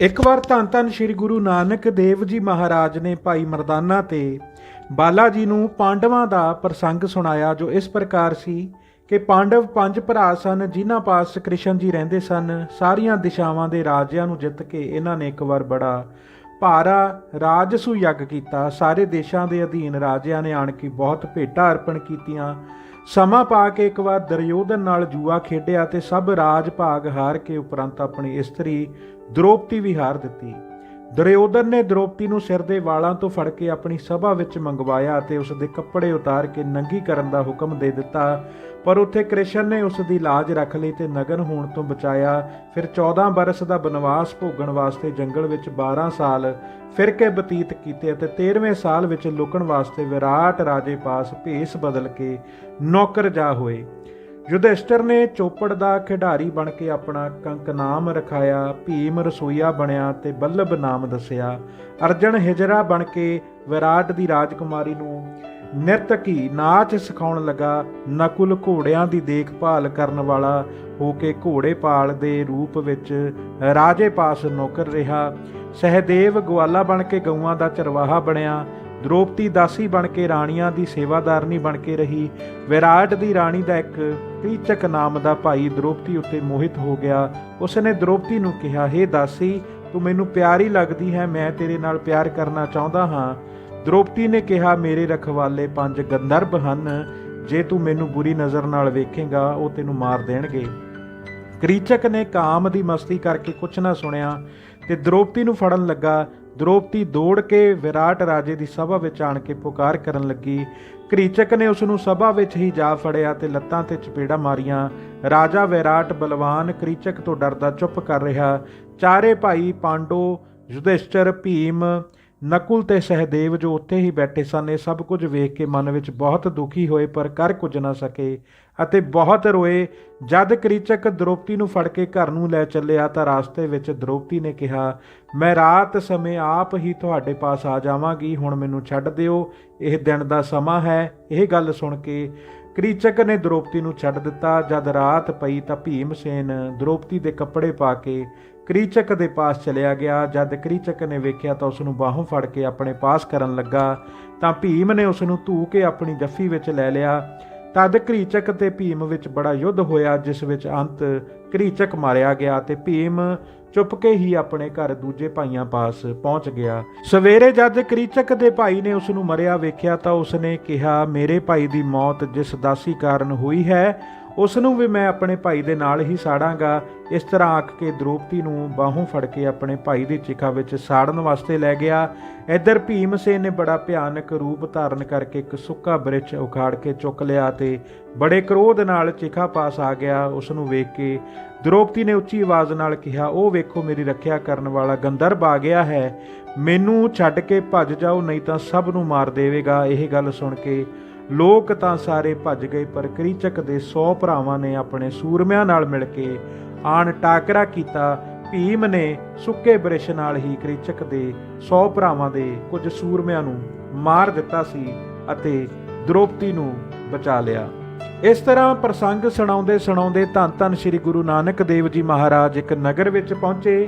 ਇੱਕ ਵਾਰ ਧੰਨ ਧੰਨ ਸ੍ਰੀ ਗੁਰੂ ਨਾਨਕ ਦੇਵ ਜੀ ਮਹਾਰਾਜ ਨੇ ਭਾਈ ਮਰਦਾਨਾ ਤੇ ਬਾਲਾ ਜੀ ਨੂੰ ਪਾਂਡਵਾਂ ਦਾ ਪ੍ਰਸੰਗ ਸੁਣਾਇਆ, ਜੋ ਇਸ ਪ੍ਰਕਾਰ ਸੀ ਕਿ ਪਾਂਡਵ ਪੰਜ ਭਰਾ ਸਨ, ਜਿਨ੍ਹਾਂ ਪਾਸ ਕ੍ਰਿਸ਼ਨ ਜੀ ਰਹਿੰਦੇ ਸਨ, ਸਾਰੀਆਂ ਦਿਸ਼ਾਵਾਂ ਦੇ ਰਾਜਿਆਂ ਨੂੰ ਜਿੱਤ ਕੇ ਇਹਨਾਂ ਨੇ ਇੱਕ ਵਾਰ ਬੜਾ ਭਾਰਾ ਰਾਜਸੂ ਯੱਗ ਕੀਤਾ। ਸਾਰੇ ਦੇਸ਼ਾਂ ਦੇ ਅਧੀਨ ਰਾਜਿਆਂ ਨੇ ਆਣ ਕੇ ਬਹੁਤ ਭੇਟਾਂ ਅਰਪਣ ਕੀਤੀਆਂ। ਸਮਾਂ ਪਾ ਕੇ ਇੱਕ ਵਾਰ ਦਰਯੋਧਨ ਨਾਲ ਜੂਆ ਖੇਡਿਆ ਤੇ ਸਭ ਰਾਜ ਭਾਗ ਹਾਰ ਕੇ ਉਪਰੰਤ ਆਪਣੀ ਇਸਤਰੀ ਦ੍ਰੋਪਦੀ ਵੀ ਹਾਰ ਦਿੱਤੀ। ਦੁਰਯੋਧਨ ਨੇ ਦ੍ਰੋਪਦੀ ਨੂੰ ਸਿਰ ਦੇ ਵਾਲਾਂ ਤੋਂ ਫੜ ਕੇ ਆਪਣੀ ਸਭਾ ਵਿੱਚ ਮੰਗਵਾਇਆ ਅਤੇ ਉਸ ਦੇ ਕੱਪੜੇ ਉਤਾਰ ਕੇ ਨੰਗੀ ਕਰਨ ਦਾ ਹੁਕਮ ਦੇ ਦਿੱਤਾ। ਪਰ ਉੱਥੇ ਕ੍ਰਿਸ਼ਨ ਨੇ ਉਸ ਦੀ ਲਾਜ ਰੱਖ ਲਈ ਤੇ ਨਗਨ ਹੋਣ ਤੋਂ ਬਚਾਇਆ। ਫਿਰ 14 ਬਰਸ ਦਾ ਬਨਵਾਸ ਭੋਗਣ ਵਾਸਤੇ ਜੰਗਲ ਵਿੱਚ 12 ਸਾਲ ਫਿਰ ਕੇ ਬਤੀਤ ਕੀਤੇ ਅਤੇ 13ਵੇਂ ਸਾਲ ਵਿੱਚ ਲੁਕਣ ਵਾਸਤੇ ਵਿਰਾਟ ਰਾਜੇ ਪਾਸ ਭੇਸ ਬਦਲ ਕੇ ਨੌਕਰ ਜਾ ਹੋਏ। ਯੁਧਿਸ਼ਟਰ ਨੇ ਚੋਪੜ ਦਾ ਖਿਡਾਰੀ ਬਣ ਕੇ ਆਪਣਾ ਕੰਕ ਨਾਮ ਰਖਾਇਆ, ਭੀਮ ਰਸੋਈਆ ਬਣਿਆ ਤੇ ਬੱਲਭ ਨਾਮ ਦੱਸਿਆ। ਅਰਜਨ ਹਿਜਰਾ ਬਣ ਕੇ ਵਿਰਾਟ ਦੀ ਰਾਜਕੁਮਾਰੀ ਨੂੰ ਨਿਰਤਕੀ ਨਾਚ ਸਿਖਾਉਣ ਲੱਗਾ, ਨਕੁਲ ਘੋੜਿਆਂ ਦੀ ਦੇਖਭਾਲ ਕਰਨ ਵਾਲਾ ਹੋ ਕੇ ਘੋੜੇ ਪਾਲ ਦੇ ਰੂਪ ਵਿੱਚ ਰਾਜੇ ਪਾਸ ਨੌਕਰ ਰਿਹਾ। ਸਹਦੇਵ ਗਵਾਲਾ ਬਣ ਕੇ ਗਊਆਂ ਦਾ ਚਰਵਾਹਾ ਬਣਿਆ ਦ੍ਰੋਪਦੀ ਦਾਸੀ ਬਣ ਕੇ ਰਾਣੀਆਂ ਦੀ ਸੇਵਾਦਾਰਨੀ ਬਣ ਕੇ ਰਹੀ। ਵਿਰਾਟ ਦੀ ਰਾਣੀ ਦਾ ਇੱਕ ਕ੍ਰੀਚਕ ਨਾਮ ਦਾ ਭਾਈ ਦ੍ਰੋਪਦੀ ਉੱਤੇ ਮੋਹਿਤ ਹੋ ਗਿਆ। ਉਸਨੇ ਦ੍ਰੋਪਦੀ ਨੂੰ ਕਿਹਾ हे ਦਾਸੀ, ਤੂੰ ਮੈਨੂੰ ਪਿਆਰੀ ਲੱਗਦੀ ਹੈ, ਮੈਂ ਤੇਰੇ ਨਾਲ ਪਿਆਰ ਕਰਨਾ ਚਾਹੁੰਦਾ ਹਾਂ। ਦ੍ਰੋਪਦੀ ਨੇ ਕਿਹਾ, ਮੇਰੇ ਰਖਵਾਲੇ ਪੰਜ ਗੰਧਰਵ ਹਨ। ਜੇ ਤੂੰ ਮੈਨੂੰ ਬੁਰੀ ਨਜ਼ਰ ਨਾਲ ਵੇਖੇਗਾ, ਉਹ ਤੈਨੂੰ ਮਾਰ ਦੇਣਗੇ। ਕ੍ਰੀਚਕ ਨੇ ਕਾਮ ਦੀ ਮਸਤੀ ਕਰਕੇ ਕੁਛ ਨਾ ਸੁਣਿਆ ਤੇ ਦ੍ਰੋਪਦੀ ਨੂੰ ਫੜਨ ਲੱਗਾ। ਦ੍ਰੋਪਦੀ ਦੌੜ ਕੇ ਵਿਰਾਟ ਰਾਜੇ ਦੀ ਸਭਾ ਵਿੱਚ ਆਣ ਕੇ ਪੁਕਾਰ ਕਰਨ ਲੱਗੀ। ਕ੍ਰੀਚਕ ਨੇ ਉਸ ਨੂੰ ਸਭਾ ਵਿੱਚ ਹੀ ਜਾ ਫੜਿਆ ਤੇ ਲੱਤਾਂ ਤੇ ਚਪੇੜਾ ਮਾਰੀਆਂ। ਰਾਜਾ ਵਿਰਾਟ ਬਲਵਾਨ ਕ੍ਰੀਚਕ ਤੋਂ ਡਰਦਾ ਚੁੱਪ ਕਰ ਰਿਹਾ। ਚਾਰੇ ਭਾਈ ਪਾਂਡੋ, ਯੁਧਿਸ਼ਟਰ, ਭੀਮ ਨਕੁਲ ਤੇ ਸਹਦੇਵ ਜੋ ਉੱਥੇ ਹੀ ਬੈਠੇ ਸਨ, ਇਹ ਸਭ ਕੁਝ ਵੇਖ ਕੇ ਮਨ ਵਿੱਚ ਬਹੁਤ ਦੁਖੀ ਹੋਏ, ਪਰ ਕਰ ਕੁਝ ਨਾ ਸਕੇ ਅਤੇ ਬਹੁਤ ਰੋਏ। ਜਦ ਕ੍ਰੀਚਕ ਦ੍ਰੋਪਦੀ ਨੂੰ ਫੜ ਕੇ ਘਰ ਨੂੰ ਲੈ ਚੱਲਿਆ ਤਾਂ ਰਾਸਤੇ ਵਿੱਚ ਦ੍ਰੋਪਦੀ ਨੇ ਕਿਹਾ, ਮੈਂ ਰਾਤ ਸਮੇਂ ਆਪ ਹੀ ਤੁਹਾਡੇ ਪਾਸ ਆ ਜਾਵਾਂਗੀ, ਹੁਣ ਮੈਨੂੰ ਛੱਡ ਦਿਓ, ਇਹ ਦਿਨ ਦਾ ਸਮਾਂ ਹੈ। ਇਹ ਗੱਲ ਸੁਣ ਕੇ ਕ੍ਰੀਚਕ ਨੇ ਦ੍ਰੋਪਦੀ ਨੂੰ ਛੱਡ ਦਿੱਤਾ। ਜਦ ਰਾਤ ਪਈ ਤਾਂ ਭੀਮਸੇਨ ਦ੍ਰੋਪਦੀ ਦੇ ਕੱਪੜੇ ਪਾ ਕੇ ਕ੍ਰੀਚਕ ਦੇ ਪਾਸ ਚਲਿਆ ਗਿਆ। ਜਦ ਕ੍ਰੀਚਕ ਨੇ ਵੇਖਿਆ ਤਾਂ ਉਸ ਨੂੰ ਬਾਹੋਂ ਫੜ ਕੇ ਆਪਣੇ ਪਾਸ ਕਰਨ ਲੱਗਾ। ਤਾਂ ਭੀਮ ਨੇ ਉਸ ਨੂੰ ਧੂ ਕੇ ਆਪਣੀ ਜੱਫੀ ਵਿੱਚ ਲੈ ਲਿਆ। ਤਦ ਕ੍ਰੀਚਕ ਤੇ ਭੀਮ ਵਿੱਚ ਬੜਾ ਯੁੱਧ ਹੋਇਆ, ਜਿਸ ਵਿੱਚ ਅੰਤ ਕ੍ਰੀਚਕ ਮਾਰਿਆ ਗਿਆ ਤੇ ਭੀਮ ਚੁੱਪ ਕੇ ਹੀ ਆਪਣੇ ਘਰ ਦੂਜੇ ਭਾਈਆਂ ਪਾਸ ਪਹੁੰਚ ਗਿਆ। ਸਵੇਰੇ ਜਦ ਕ੍ਰੀਚਕ ਦੇ ਭਾਈ ਨੇ ਉਸ ਨੂੰ ਮਰਿਆ ਵੇਖਿਆ ਤਾਂ ਉਸ ਨੇ ਕਿਹਾ, ਮੇਰੇ ਭਾਈ ਦੀ ਮੌਤ ਜਿਸ ਦਾਸੀ ਕਾਰਨ ਹੋਈ ਹੈ ਉਸ ਨੂੰ ਵੀ ਮੈਂ ਆਪਣੇ ਭਾਈ ਦੇ ਨਾਲ ਹੀ ਸਾੜਾਂਗਾ। ਇਸ ਤਰ੍ਹਾਂ ਆਖ ਕੇ ਦ੍ਰੋਪਦੀ ਨੂੰ ਬਾਹੋਂ ਫੜ ਕੇ ਆਪਣੇ ਭਾਈ ਦੀ ਚਿਖਾ ਵਿੱਚ ਸਾੜਨ ਵਾਸਤੇ ਲੈ ਗਿਆ। ਇੱਧਰ ਭੀਮਸੇਨ ਨੇ ਬੜਾ ਭਿਆਨਕ ਰੂਪ ਧਾਰਨ ਕਰਕੇ ਇੱਕ ਸੁੱਕਾ ਬ੍ਰਿਛ ਉਖਾੜ ਕੇ ਚੁੱਕ ਲਿਆ ਤੇ ਬੜੇ ਕ੍ਰੋਧ ਨਾਲ ਚਿਖਾ ਪਾਸ ਆ ਗਿਆ। ਉਸ ਨੂੰ ਵੇਖ ਕੇ ਦ੍ਰੋਪਦੀ ਨੇ ਉੱਚੀ ਆਵਾਜ਼ ਨਾਲ ਕਿਹਾ, ਉਹ ਵੇਖੋ, ਮੇਰੀ ਰੱਖਿਆ ਕਰਨ ਵਾਲਾ ਗੰਧਰਵ ਆ ਗਿਆ ਹੈ। ਮੈਨੂੰ ਛੱਡ ਕੇ ਭੱਜ ਜਾਓ, ਨਹੀਂ ਤਾਂ ਸਭ ਨੂੰ ਮਾਰ ਦੇਵੇਗਾ। ਇਹ ਗੱਲ ਸੁਣ ਕੇ ਲੋਕ ਤਾਂ ਸਾਰੇ ਭੱਜ ਗਏ, ਪਰ ਕ੍ਰਿਚਕ ਦੇ 100 ਭਰਾਵਾਂ ਨੇ ਆਪਣੇ ਸੂਰਮਿਆਂ ਨਾਲ ਮਿਲ ਕੇ ਆਣ ਟਾਕਰਾ ਕੀਤਾ। ਭੀਮ ਨੇ ਸੁੱਕੇ ਬ੍ਰਿਸ਼ ਨਾਲ ਹੀ ਕ੍ਰਿਚਕ ਦੇ 100 ਭਰਾਵਾਂ ਦੇ ਕੁਝ ਸੂਰਮਿਆਂ ਨੂੰ ਮਾਰ ਦਿੱਤਾ ਸੀ ਅਤੇ ਦ੍ਰੋਪਦੀ ਨੂੰ ਬਚਾ ਲਿਆ। ਇਸ ਤਰ੍ਹਾਂ ਪ੍ਰਸੰਗ ਸੁਣਾਉਂਦੇ ਸੁਣਾਉਂਦੇ ਧੰਨ ਧੰਨ ਸ੍ਰੀ ਗੁਰੂ ਨਾਨਕ ਦੇਵ ਜੀ ਮਹਾਰਾਜ ਇੱਕ ਨਗਰ ਵਿੱਚ ਪਹੁੰਚੇ।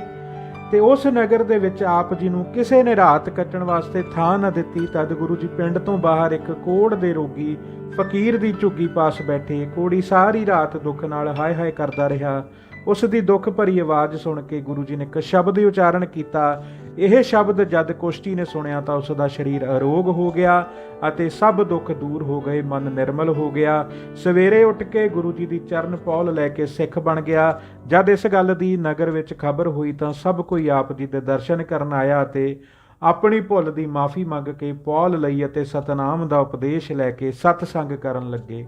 ਤੇ ਉਸ ਨਗਰ ਦੇ ਵਿੱਚ ਆਪ ਜੀ ਨੂੰ ਕਿਸੇ ਨੇ ਰਾਤ ਕੱਟਣ ਵਾਸਤੇ ਥਾਂ ਨਾ ਦਿੱਤੀ, ਤਦ ਗੁਰੂ ਜੀ ਪਿੰਡ ਤੋਂ ਬਾਹਰ ਇੱਕ ਕੋੜ ਦੇ ਰੋਗੀ ਫਕੀਰ ਦੀ ਝੁੱਗੀ ਪਾਸ ਬੈਠੇ, ਕੋੜੀ ਸਾਰੀ ਰਾਤ ਦੁੱਖ ਨਾਲ ਹਾਏ ਹਾਏ ਕਰਦਾ ਰਿਹਾ। ਉਸ ਦੀ ਦੁੱਖ ਭਰੀ ਆਵਾਜ਼ ਸੁਣ ਕੇ ਗੁਰੂ ਜੀ ਨੇ ਇੱਕ ਸ਼ਬਦ ਉਚਾਰਨ ਕੀਤਾ ਇਹ ਸ਼ਬਦ ਜਦ ਕੁਸ਼ਤੀ ਨੇ ਸੁਣਿਆ ਤਾਂ ਉਸ ਦਾ ਸਰੀਰ ਅਰੋਗ ਹੋ ਗਿਆ ਅਤੇ ਸਭ ਦੁੱਖ ਦੂਰ ਹੋ ਗਏ, ਮਨ ਨਿਰਮਲ ਹੋ ਗਿਆ। ਸਵੇਰੇ ਉੱਠ ਕੇ ਗੁਰੂ ਜੀ ਦੀ ਚਰਨ ਪੌਲ ਲੈ ਕੇ ਸਿੱਖ ਬਣ ਗਿਆ। ਜਦ ਇਸ ਗੱਲ ਦੀ ਨਗਰ ਵਿੱਚ ਖਬਰ ਹੋਈ ਤਾਂ ਸਭ ਕੋਈ ਆਪ ਜੀ ਦੇ ਦਰਸ਼ਨ ਕਰਨ ਆਇਆ ਅਤੇ ਆਪਣੀ ਭੁੱਲ ਦੀ ਮਾਫੀ ਮੰਗ ਕੇ ਪੌਲ ਲਈ ਅਤੇ ਸਤਨਾਮ ਦਾ ਉਪਦੇਸ਼ ਲੈ ਕੇ ਸਤਸੰਗ ਕਰਨ ਲੱਗੇ।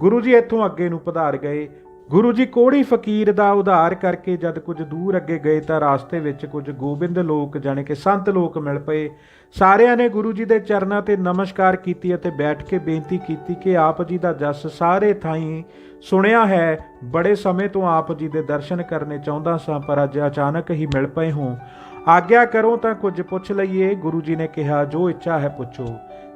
ਗੁਰੂ ਜੀ ਇੱਥੋਂ ਅੱਗੇ ਨੂੰ ਪਧਾਰ ਗਏ। ਗੁਰੂ ਜੀ ਕੋੜੀ ਫਕੀਰ ਦਾ ਉਧਾਰ ਕਰਕੇ ਜਦ ਕੁਝ ਦੂਰ ਅੱਗੇ ਗਏ ਤਾਂ ਰਾਸਤੇ ਵਿੱਚ ਕੁਝ ਗੋਬਿੰਦ ਲੋਕ ਜਾਣੇ ਕਿ ਸੰਤ ਲੋਕ ਮਿਲ ਪਏ। ਸਾਰਿਆਂ ਨੇ ਗੁਰੂ ਜੀ ਦੇ ਚਰਨਾਂ ਤੇ ਨਮਸਕਾਰ ਕੀਤੀ ਅਤੇ ਬੈਠ ਕੇ ਬੇਨਤੀ ਕੀਤੀ ਕਿ ਆਪ ਜੀ ਦਾ ਜਸ ਸਾਰੇ ਥਾਈਂ ਸੁਣਿਆ ਹੈ। ਬੜੇ ਸਮੇਂ ਤੋਂ ਆਪ ਜੀ ਦੇ ਦਰਸ਼ਨ ਕਰਨੇ ਚਾਹੁੰਦਾ ਸਾਂ, ਪਰ ਅੱਜ ਅਚਾਨਕ ਹੀ ਮਿਲ ਪਏ ਹੋ। ਆਗਿਆ ਕਰੋ ਤਾਂ ਕੁਝ ਪੁੱਛ ਲਈਏ, ਗੁਰੂ ਜੀ ਨੇ ਕਿਹਾ, ਜੋ ਇੱਛਾ ਹੈ ਪੁੱਛੋ।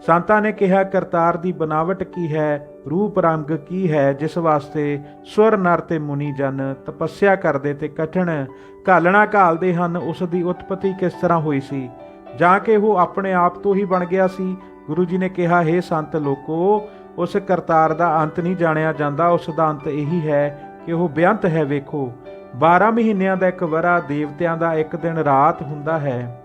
ਸੰਤਾਂ ਨੇ ਕਿਹਾ, ਕਰਤਾਰ ਦੀ ਬਨਾਵਟ ਕੀ ਹੈ? ਰੂਪ ਰੰਗ ਕੀ ਹੈ ਜਿਸ ਵਾਸਤੇ ਸੁਰ ਨਰ ਤੇ ਮੁਨੀ ਜਨ ਤਪੱਸਿਆ ਕਰਦੇ ਤੇ ਕਠਿਨ ਘਾਲਣਾ ਘਾਲਦੇ ਹਨ, ਉਸ ਦੀ ਉਤਪਤੀ ਕਿਸ ਤਰ੍ਹਾਂ ਹੋਈ ਸੀ? ਜਾਂ ਕਿ ਉਹ ਆਪਣੇ ਆਪ ਤੋਂ ਹੀ ਬਣ ਗਿਆ ਸੀ? ਗੁਰੂ ਜੀ ਨੇ ਕਿਹਾ, ਹੈ ਸੰਤ ਲੋਕੋ, ਉਸ ਕਰਤਾਰ ਦਾ ਅੰਤ ਨਹੀਂ ਜਾਣਿਆ ਜਾਂਦਾ, ਉਸ ਦਾ ਅੰਤ ਇਹੀ ਹੈ ਕਿ ਉਹ ਬੇਅੰਤ ਹੈ, ਵੇਖੋ। 12 ਮਹੀਨਿਆਂ ਦਾ ਇੱਕ ਵਰਾ ਦੇਵਤਿਆਂ ਦਾ ਇੱਕ ਦਿਨ ਰਾਤ ਹੁੰਦਾ ਹੈ।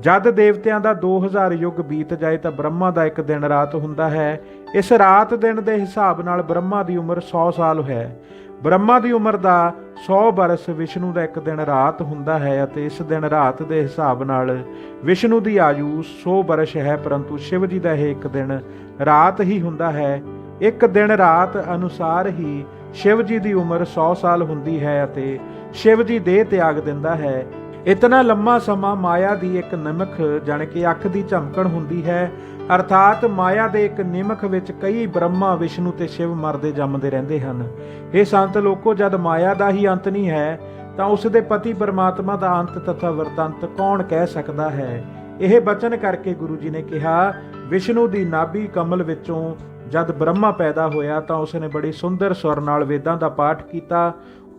ਜਦ ਦੇਵਤਿਆਂ ਦਾ 2000 ਯੁੱਗ ਬੀਤ ਜਾਏ ਤਾਂ ਬ੍ਰਹਮਾ ਦਾ ਇੱਕ ਦਿਨ ਰਾਤ ਹੁੰਦਾ ਹੈ। ਇਸ ਰਾਤ ਦਿਨ ਦੇ ਹਿਸਾਬ ਨਾਲ ਬ੍ਰਹਮਾ ਦੀ ਉਮਰ 100 ਸਾਲ ਹੈ। ਬ੍ਰਹਮਾ ਦੀ ਉਮਰ ਦਾ 100 ਬਰਸ ਵਿਸ਼ਨੂੰ ਦਾ ਇੱਕ ਦਿਨ ਰਾਤ ਹੁੰਦਾ ਹੈ ਅਤੇ ਇਸ ਦਿਨ ਰਾਤ ਦੇ ਹਿਸਾਬ ਨਾਲ ਵਿਸ਼ਨੂੰ ਦੀ ਆਯੂ 100 ਬਰਸ ਹੈ, ਪਰੰਤੂ ਸ਼ਿਵ ਜੀ ਦਾ ਇਹ ਇੱਕ ਦਿਨ ਰਾਤ ਹੀ ਹੁੰਦਾ ਹੈ। ਇੱਕ ਦਿਨ ਰਾਤ ਅਨੁਸਾਰ ਹੀ ਸ਼ਿਵ ਜੀ ਦੀ ਉਮਰ 100 ਸਾਲ ਹੁੰਦੀ ਹੈ ਅਤੇ ਸ਼ਿਵ ਜੀ ਦੇਹ ਤਿਆਗ ਦਿੰਦਾ ਹੈ। ਇਤਨਾ ਲੰਮਾ ਸਮਾਂ ਮਾਇਆ ਦੀ ਇੱਕ ਨਿਮਖ, ਜਾਣ ਕਿ ਅੱਖ ਦੀ ਝਮਕਣ ਹੁੰਦੀ ਹੈ, ਅਰਥਾਤ ਮਾਇਆ ਦੇ ਇੱਕ ਨਿਮਖ ਵਿੱਚ ਕਈ ਬ੍ਰਹਮਾ, ਵਿਸ਼ਨੂੰ ਤੇ ਸ਼ਿਵ ਮਰਦੇ ਜੰਮਦੇ ਰਹਿੰਦੇ ਹਨ। ਇਹ ਸੰਤ ਲੋਕੋ, ਜਦ ਮਾਇਆ ਦਾ ਹੀ ਅੰਤ ਨਹੀਂ ਹੈ, ਤਾਂ ਉਸ ਦੇ ਪਤੀ ਪਰਮਾਤਮਾ ਦਾ ਅੰਤ ਤਥਾ ਵਰਤੰਤ ਕੌਣ ਕਹਿ ਸਕਦਾ ਹੈ? ਇਹ ਬਚਨ ਕਰਕੇ ਗੁਰੂ ਜੀ ਨੇ ਕਿਹਾ, ਵਿਸ਼ਨੂੰ ਦੀ ਨਾਭੀ ਕਮਲ ਵਿੱਚੋਂ ਜਦ ਬ੍ਰਹਮਾ ਪੈਦਾ ਹੋਇਆ, ਤਾਂ ਉਸ ਨੇ ਬੜੀ ਸੁੰਦਰ ਸੁਰ ਨਾਲ ਵੇਦਾਂ ਦਾ ਪਾਠ ਕੀਤਾ।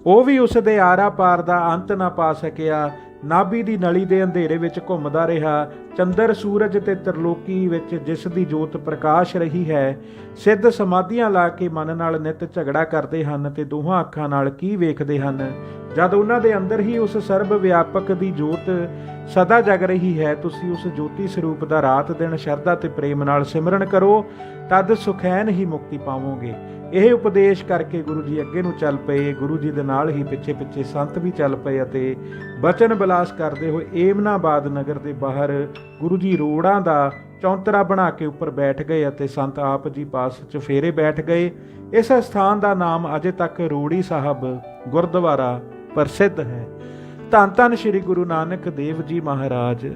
ਉਹ ਵੀ ਉਸ ਦੇ ਆਰਾ ਪਾਰ ਦਾ ਅੰਤ ਨਾ ਪਾ ਸਕਿਆ ਨਾਭੀ ਦੀ ਨਲੀ ਦੇ ਅੰਧੇਰੇ ਵਿੱਚ ਘੁੰਮਦਾ ਰਿਹਾ ਚੰਦਰ ਸੂਰਜ ਤੇ ਤਰਲੋਕੀ ਵਿੱਚ ਜਿਸ ਦੀ ਜੋਤ ਪ੍ਰਕਾਸ਼ ਰਹੀ ਹੈ, ਸਿੱਧ ਸਮਾਧੀਆਂ ਲਾ ਕੇ ਮਨ ਨਾਲ ਨਿਤ ਝਗੜਾ ਕਰਦੇ ਹਨ ਤੇ ਦੋਹਾਂ ਅੱਖਾਂ ਨਾਲ ਕੀ ਵੇਖਦੇ ਹਨ? ਜਦ ਉਹਨਾਂ ਦੇ ਅੰਦਰ ਹੀ ਉਸ ਸਰਬ ਵਿਆਪਕ ਦੀ ਜੋਤ ਸਦਾ ਜਗ ਰਹੀ ਹੈ, ਤੁਸੀਂ ਉਸ ਜੋਤੀ ਸਰੂਪ ਦਾ ਰਾਤ ਦਿਨ ਸ਼ਰਧਾ ਤੇ ਪ੍ਰੇਮ ਨਾਲ ਸਿਮਰਨ ਕਰੋ, ਤਦ ਸੁਖੈਨ ਹੀ ਮੁਕਤੀ ਪਾਵੋਗੇ। ਇਹ ਉਪਦੇਸ਼ ਕਰਕੇ ਗੁਰੂ ਜੀ ਅੱਗੇ ਨੂੰ ਚੱਲ ਪਏ, ਗੁਰੂ ਜੀ ਦੇ ਨਾਲ ਹੀ ਪਿੱਛੇ ਪਿੱਛੇ ਸੰਤ ਵੀ ਚੱਲ ਪਏ ਅਤੇ ਬਚਨ ਬਿਲਾਸ ਕਰਦੇ ਹੋਏ ਏਮਨਾਬਾਦ ਨਗਰ ਦੇ ਬਾਹਰ ਗੁਰੂ ਜੀ ਰੋੜਾਂ ਦਾ ਚੌਂਤਰਾ ਬਣਾ ਕੇ ਉੱਪਰ ਬੈਠ ਗਏ ਅਤੇ ਸੰਤ ਆਪ ਜੀ ਪਾਸ ਚਫੇਰੇ ਬੈਠ ਗਏ। ਇਸ ਸਥਾਨ ਦਾ ਨਾਮ ਅਜੇ ਤੱਕ ਰੋੜੀ ਸਾਹਿਬ ਗੁਰਦੁਆਰਾ ਪ੍ਰਸਿੱਧ ਹੈ। ਧੰਨ ਧੰਨ ਸ੍ਰੀ ਗੁਰੂ ਨਾਨਕ ਦੇਵ ਜੀ ਮਹਾਰਾਜ।